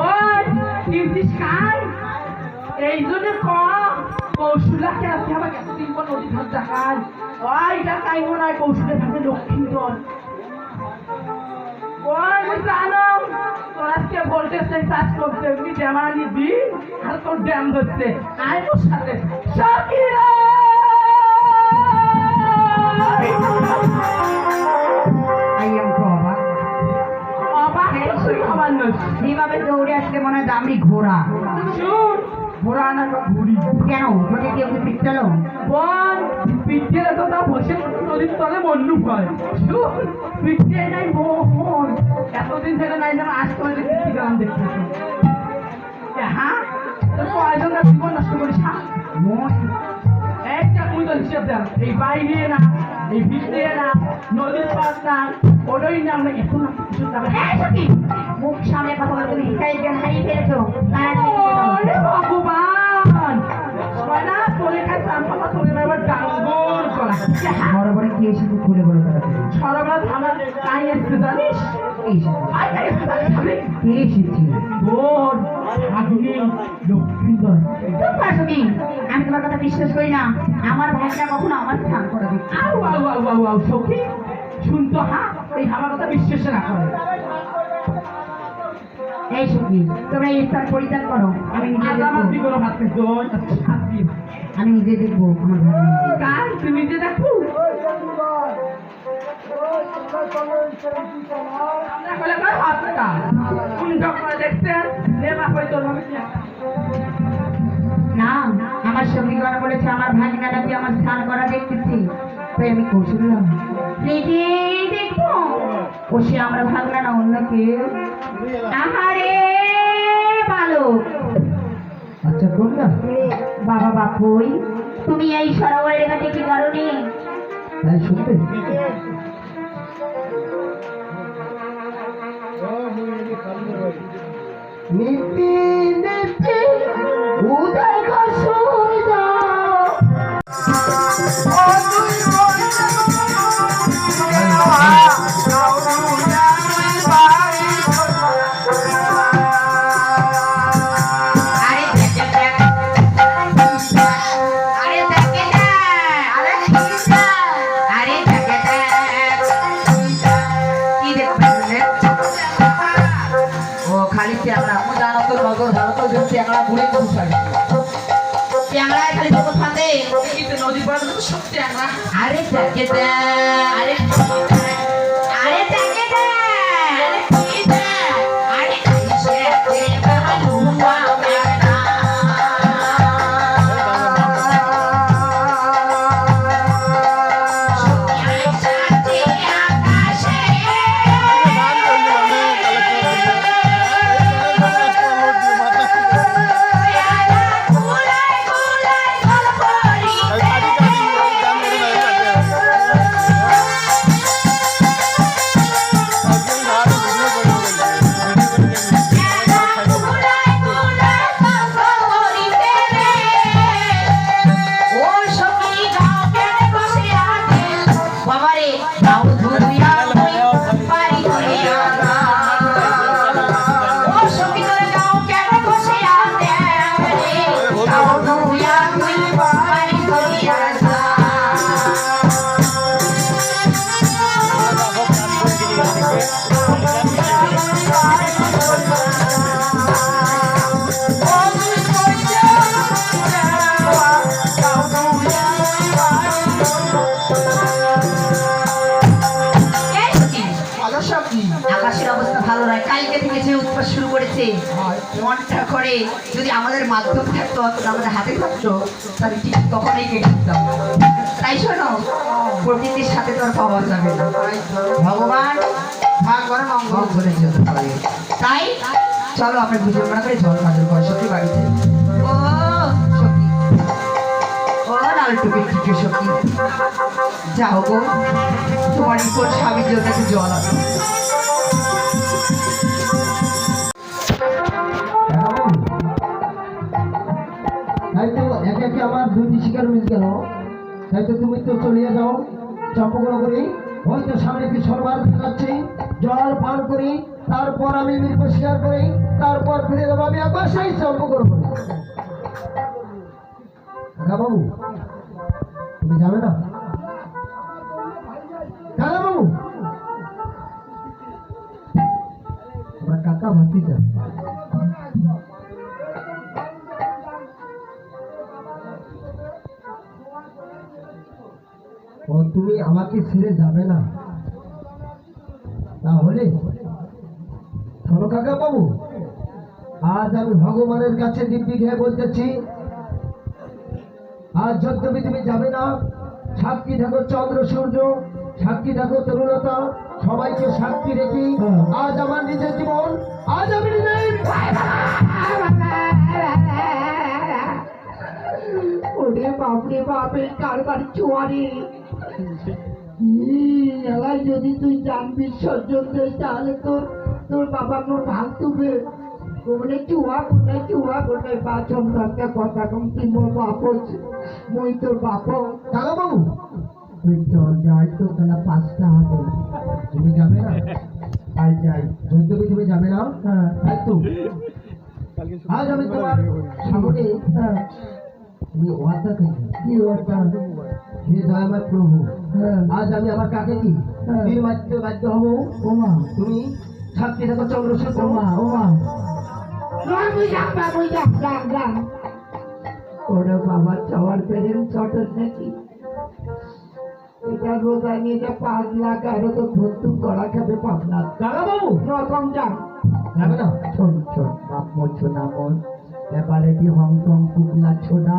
ওই কিনছিস খাই এই জন্য কম কৌশলাকে আজকে আমার এতদিন পর নদী ভাত দেখান ওই তাই মনে হয় কৌশলের থাকে লক্ষ্মীধর ওই ওই জানো তোর আজকে ভোল্টেজ কাজ করতে এমনি ড্যামা নিবি, আর তোর ড্যাম ধরছে আয় তোর সাথে। সকিরা ঘোড়া ঘোড়া না ঘুরি কেন? তোকে কি পিটালো বল। পিঠে তো তা বসে নদীর তলে মন্ডু হয়। পিঠে নাই মোহন এতদিন ধরে নাই যেন আজ করে দেখি গ্রাম দেখতেছি হ্যাঁ? তোর জীবন নষ্ট করিস হ্যাঁ? একটা তুই তো হিসেব দেন এই বাইরে না এই ভিতরে না নদীর পাশ না ওটাই না আমরা এখন কিছু হ্যাঁ মুখ সামনে কথা বলে তুমি। হিসাই জ্ঞান কি খুলে বলে তারা এসছে জানিস কে এসেছে? আগুনে আমি তোমার কথা বিশ্বাস করি না। আমার ভাইটা কখনো আমার স্থান করে দিচ্ছে আউ আউ আউ আউ আউ সখী। শুনতো হ্যাঁ এই আমার কথা বিশ্বাস না করে এই সখী তোমরা এই পরিত্যাগ করো। আমি নিজে আমার দেখব। বিগত হাতে দই হাতি আমি নিজে দেখব আমার তুমি দেখো। না আমার সঙ্গীগণ বলেছে আমার ভাগিনা নাকি আমার স্নান করা দেখতেছি। তাই আমি কৌশলাম নিজে দেখব ও সে আমরা ভাগনা না অন্য কেউ? আহারে ভালো আচ্ছা কোন না। বাবা বাপুই তুমি এই সরোবরের ঘাটে কি করনি? তাই শুনতে নীতি নীতি উদয় আরে নগর ভালো তো যে ট্যাংরা বুড়ে খুশাই ট্যাংরায় খালি তো ফাঁদে নদী পাড়ে সব ট্যাংরা। আরে শুরু করেছে, মনটা করে যদি আমাদের মাধ্যম থাকতো, অথবা আমাদের হাতে থাকতো, তাহলে ঠিক তখনই কেটে দিতাম। তাই শোনো, প্রকৃতির সাথে তো আর পাওয়া যাবে না। ভগবান ভাগ করে মঙ্গল করে যেতে তাই? চলো আমরা দুজন মনে করে জল মাদুর করে সত্যি বাড়িতে। ও সত্যি ও লাল টুপি কিছু সত্যি যাও গো তোমার উপর স্বামীর জন্য একটু জল আনো। কেন মিস গেল। তাই তো তুমি তো চলিয়ে যাও চম্পকড় করি। ওই তো সামনে কি সরবার যাচ্ছি। জল পান করি, তারপর আমি মৃত স্বীকার করি, তারপর ফিরে যাব আমি একবার সেই চম্পকড় করি কাকা বাবু তুমি যাবে না? তুমি আমাকে ছেড়ে যাবে না? তাহলে কাকা বাবু আজ আমি ভগবানের কাছে দিব্যি খেয়ে বলতেছি আজ যদ্যপি তুমি যাবে না সাক্ষী থাকো চন্দ্র সূর্য সাক্ষী থাকো তরুণতা সবাইকে সাক্ষী রেখি আজ আমার নিজের জীবন আজ আমি ওরে বাপরে বাপে কার বাড়ি চুয়ারি এলাই যদি তুই যান বিসর্জন দেয় তাহলে তোর তোর বাবা মোর ভাঙতুবে বলে চুয়া কোথায় চুয়া কোথায় বাচন একটা কথা কম তুই মোর বাপ মুই তোর বাপ কাকা বাবু তুই যাই তো তাহলে পাঁচটা হবে। তুমি যাবে না? তাই যাই। যদ্যপি তুমি যাবে না? হ্যাঁ। তাই তো। আজ আমি তোমার। সামনে। হ্যাঁ। তুমি ওয়াদা করি কি ওটা হে দয়াময় প্রভু হ্যাঁ। আজ আমি আমার কাকে কি? হ্যাঁ। তীর মারতে বাধ্য হব। ওমা। তুমি সাক্ষী থাকো চন্দ্রশেখর ওমা ওমা। ওরে বাবা চাওয়ার পেরেন চটর নাকি? এটা রোজা নিয়ে যে পাঁচ লাখ আরও তো ভর্তুক করা খাবে পাবনা। কাকা বাবু। রকম যান যাবে না? শোন শোন বাপ মোর ছোনা মোর। এবারে কি হংকং কুকলা ছোনা?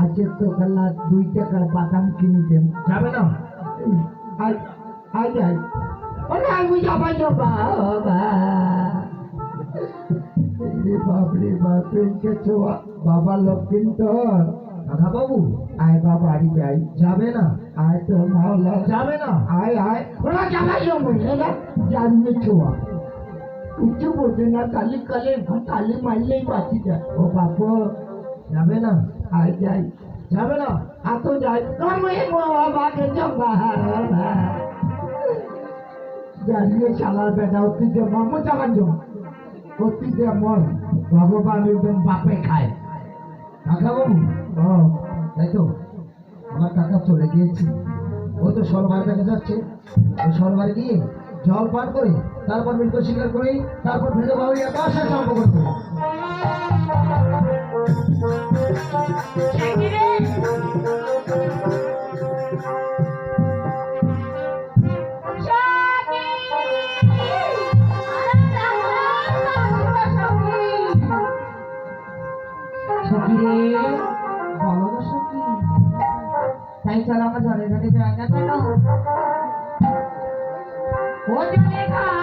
আছে তো গলা দুই টাকার বাদাম কিনে দেন যাবে না? আজ আজ আজ ওরে আমি যাবা যাবা বাবা। রে বাপ রে বাপ রে ছোয়া বাবা লক্ষ্মীন্তর কাকা বাবু আয় বাবা বাড়ি যাই। যাবে না? আয় তো মাওলা। যাবে না? আয় আয়। ওরা যাবা যাব জানবে ছোয়া উচ্চ বোঝে না কালি কালে কালি মারলেই বাঁচি যায়। ও বাপ যাবে না? আয় যাই। যাবে না? আত যাই। তুমি বাবাকে জানিয়ে চালার বেটা অতি মর্ম, চালান অতি যে মর ভগবান একদম বাপে খায়। কাকা বাবু তাই তো? আমার কাকা চলে গিয়েছে। ও তো সরবার দেখা যাচ্ছে। ওই সরবার গিয়ে জল পান করে, তারপর মৃত স্বীকার করে তারপর ভেজে ভাবে আকাশে চম্পকর করে সখী রে বলো গো সখী তাই চলো আমরা জলের ঘাটে যাই না কেন ও জলের ঘাটে